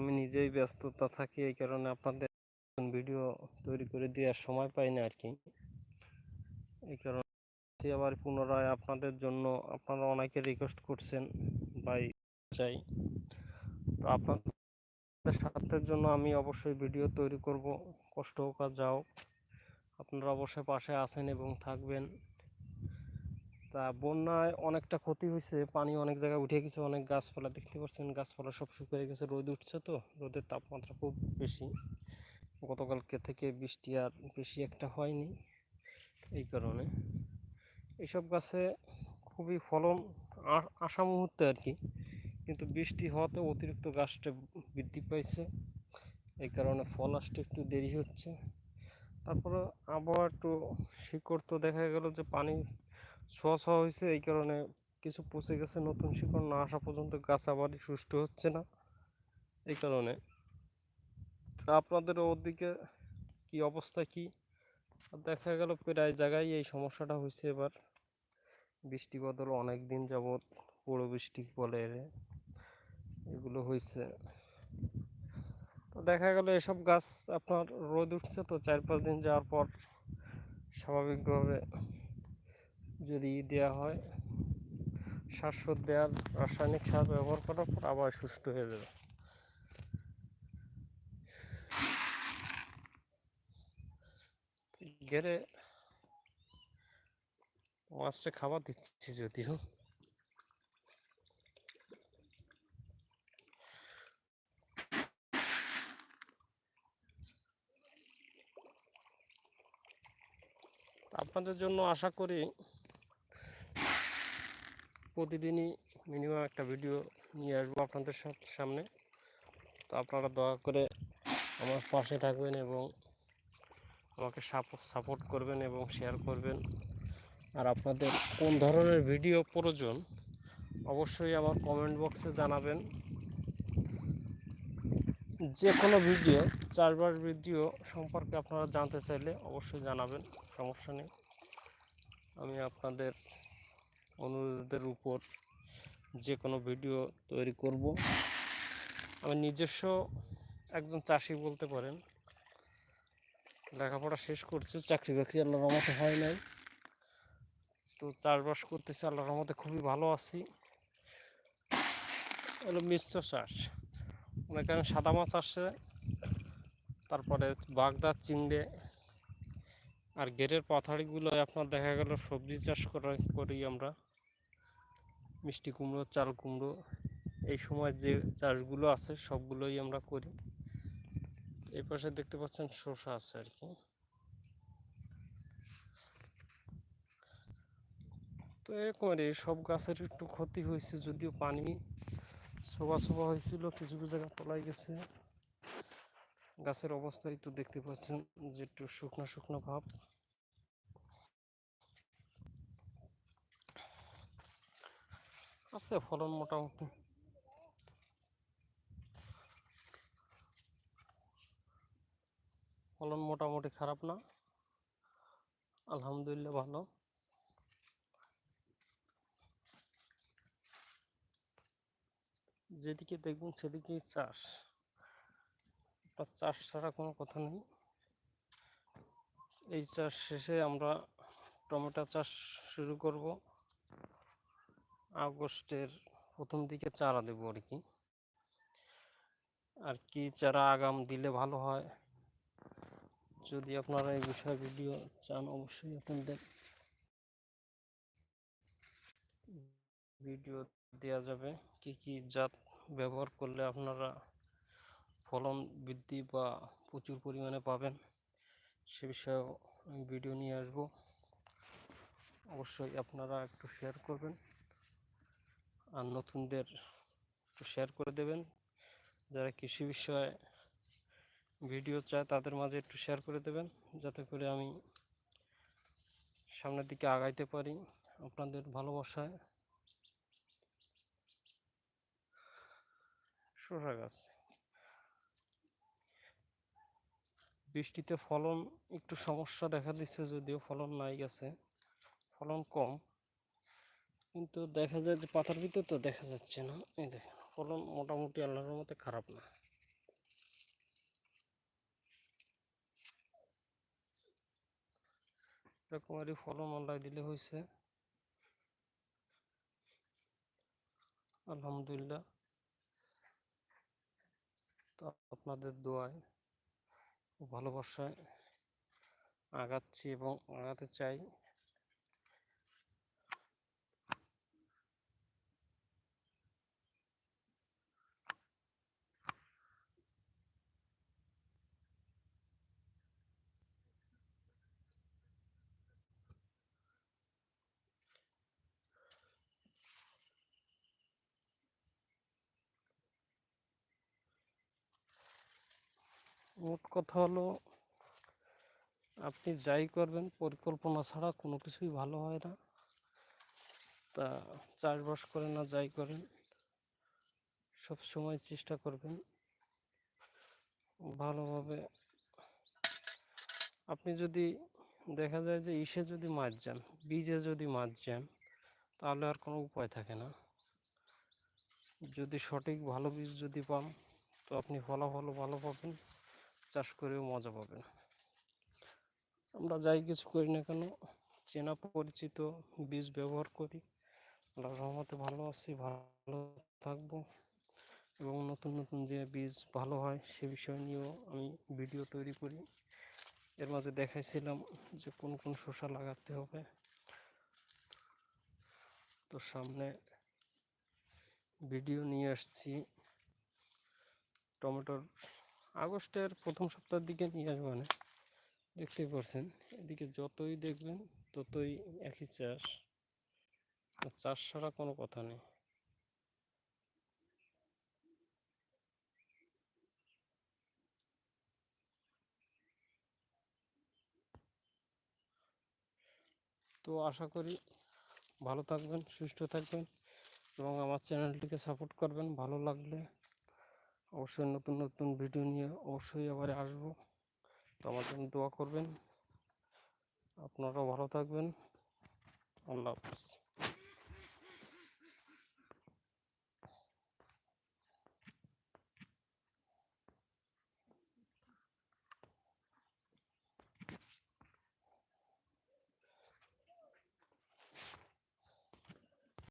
আমি নিজেই ব্যস্ততা থাকি, এই কারণে আপনাদের ভিডিও তৈরি করে দেওয়ার সময় পাই না আর কি এই কারণে আবার পুনরায় আপনাদের জন্য আপনারা অনেকে রিকোয়েস্ট করছেন বাই চাই। তো আপনাদের স্বার্থের জন্য আমি অবশ্যই ভিডিও তৈরি করব। কষ্ট হোক আর যাও, আপনারা অবশ্যই পাশে আছেন এবং থাকবেন। তা বন্যায় অনেকটা ক্ষতি হয়েছে পানি অনেক জায়গায় উঠে গেছে, অনেক গাছপালা দেখতে পাচ্ছেন গাছপালা সব শুকিয়ে গেছে, রোদ উঠছে তো, রোদের তাপমাত্রা খুব বেশি। গতকালকে থেকে বৃষ্টি আর বেশি একটা হয়নি এই কারণে। এইসব গাছে খুবই ফলন আসা মুহূর্তে আর কি, কিন্তু বৃষ্টি হওয়াতে অতিরিক্ত গাছটা বৃদ্ধি পাইছে, এই কারণে ফল আসতে একটু দেরি হচ্ছে। তারপরে আবহাওয়া একটু শিকড় তো দেখা গেল যে পানি ছোঁয়া ছোঁয়া হয়েছে, এই কারণে কিছু পচে গেছে, নতুন শিকড় না আসা পর্যন্ত গাছ আবারই সুস্থ হচ্ছে না, এই কারণে। আপনাদের ওদিকে কি অবস্থা, কি? দেখা গেল প্রায় জায়গায় এই সমস্যাটা হয়েছে এবার। বৃষ্টি বদল অনেক দিন যাবৎ পুরো বৃষ্টি বলে এগুলো হয়েছে। তো দেখা গেল এসব গাছ আপনার রোদ উঠছে, তো চার পাঁচ দিন যাওয়ার পর স্বাভাবিকভাবে যদি দেওয়া হয় সার দেওয়ার রাসায়নিক সার ব্যবহার করার পর আবার সুস্থ হয়ে যাবে। গেরে মাছটা খাবার দিচ্ছি যদিও। আপনাদের জন্য আশা করি প্রতিদিনই মিনিমাম একটা ভিডিও নিয়ে আসব আপনাদের সামনে। তো আপনারা দয়া করে আমার পাশে থাকবেন এবং আমাকে সাপোর্ট করবেন এবং শেয়ার করবেন। আর আপনাদের কোন ধরনের ভিডিও প্রয়োজন, অবশ্যই আমার কমেন্ট বক্সে জানাবেন। যে কোনো ভিডিও চারবার ভিডিও সম্পর্কে আপনারা জানতে চাইলে অবশ্যই জানাবেন, সমস্যা নেই। আমি আপনাদের অনুরোধের উপর যে কোনো ভিডিও তৈরি করব। আমি নিজস্ব একজন চাষি বলতে পারেন। লেখাপড়া শেষ করছে, চাকরি বাকরি আল্লাহর রহমতে হয় নাই। তো চাষবাস করতেছে, আল্লাহর রহমতে খুবই ভালো আছি। হলো মিশ্র চাষ। এখানে সাদা মাছ আসছে তারপরে বাগদা, চিংড়ে আর গেরের পাথাড়িগুলো আপনার দেখা গেল সবজি চাষ করি আমরা। মিষ্টি কুমড়ো, চাল কুমড়ো, এই সময় যে চাষগুলো আছে সবগুলোই আমরা করি। এই পাশে দেখতে পাচ্ছেন শসা আছে আর কি। তো এরকম আর সব গাছের একটু ক্ষতি হয়েছে যদিও পানি শোভা শোভা হয়েছিল, কিছু কিছু জায়গা তলাই গেছে। গাছের অবস্থা একটু দেখতে পাচ্ছেন যে একটু শুকনো শুকনো ভাব। আছে, ফলন মোটামুটি। ফলন মোটামুটি খারাপ না। আলহামদুলিল্লাহ ভালো। যেদিকে দেখবেন সেদিকেই চাষ। চাষ ছাড়া কোনো কথা নেই। এই চাষ শেষে আমরা টমেটো চাষ শুরু করব। আগস্টের প্রথম দিকে চারা দেবো আর কি আর কি চারা আগাম দিলে ভালো হয়, যদি আপনারা এই বিষয়ে ভিডিও চান অবশ্যই আপনাদের ভিডিও দেওয়া যাবে, কি কি জাত ব্যবহার করলে আপনারা ফলন বৃদ্ধি বা প্রচুর পরিমাণে পাবেন, সে বিষয়ে ভিডিও নিয়ে আসব। অবশ্যই আপনারা একটু শেয়ার করবেন। আর নতুনদের একটু শেয়ার করে দেবেন। যারা কৃষি বিষয়ে ভিডিও চায়, তাদের মাঝে একটু শেয়ার করে দেবেন। যাতে করে আমি সামনের দিকে আগাইতে পারি আপনাদের ভালোবাসায়। শসা গাছ। বৃষ্টিতে ফলন একটু সমস্যা দেখা দিচ্ছে, যদিও ফলন নাই গেছে। ফলন কম। কিন্তু দেখা যায় যে পাতার ভিতর তো দেখা যাচ্ছে না। এই দেখেন, ফলন মোটামুটি আল্লাহর মতো খারাপ না। এরকম আর ফলন আল্লাহ দিলে হয়েছে। আলহামদুলিল্লাহ। তো আপনাদের দোয়ায় ভালোবাসায় আগাচ্ছি এবং আগাতে চাই। মোট কথা হলো, আপনি যাই করবেন, পরিকল্পনা ছাড়া কোনো কিছুই ভালো হয় না। তা চাষবাস করেন না, যাই করেন, সব সময় চেষ্টা করবেন ভালোভাবে। আপনি যদি, দেখা যায় যে ইসে যদি মাছ যান, বীজে যদি মাছ যান, তাহলে আর কোনো উপায় থাকে না। যদি সঠিক ভালো বীজ যদি পান, তো আপনি ফলাফলও ভালো পাবেন। করেও মজা পাবেন। আমরা যাই কিছু করি না কেন, চেনা পরিচিত বীজ ব্যবহার করি। আল্লাহর রহমতে ভালো আছি, ভালো থাকব এবং নতুন নতুন যে বীজ ভালো হয় সে বিষয় নিয়েও আমি ভিডিও তৈরি করি। এর মাঝে দেখাইছিলাম যে কোন কোন শসা লাগাতে হবে। তো সামনে ভিডিও নিয়ে আসছি। টমেটোর আগস্টের প্রথম সপ্তাহের দিকে নিয়ে আসব মানে। দেখতেই পারছেন, এদিকে যতই দেখবেন ততই একই চাষ। চাষ ছাড়া কোনো কথা নেই। তো আশা করি ভালো থাকবেন, সুস্থ থাকবেন এবং আমার চ্যানেলটিকে সাপোর্ট করবেন। ভালো লাগলে অবশ্যই নতুন নতুন ভিডিও নিয়ে অবশ্যই আবার আসব। তো আমার জন্য দোয়া করবেন। আপনারাও ভালো থাকবেন। আল্লাহ হাফিজ।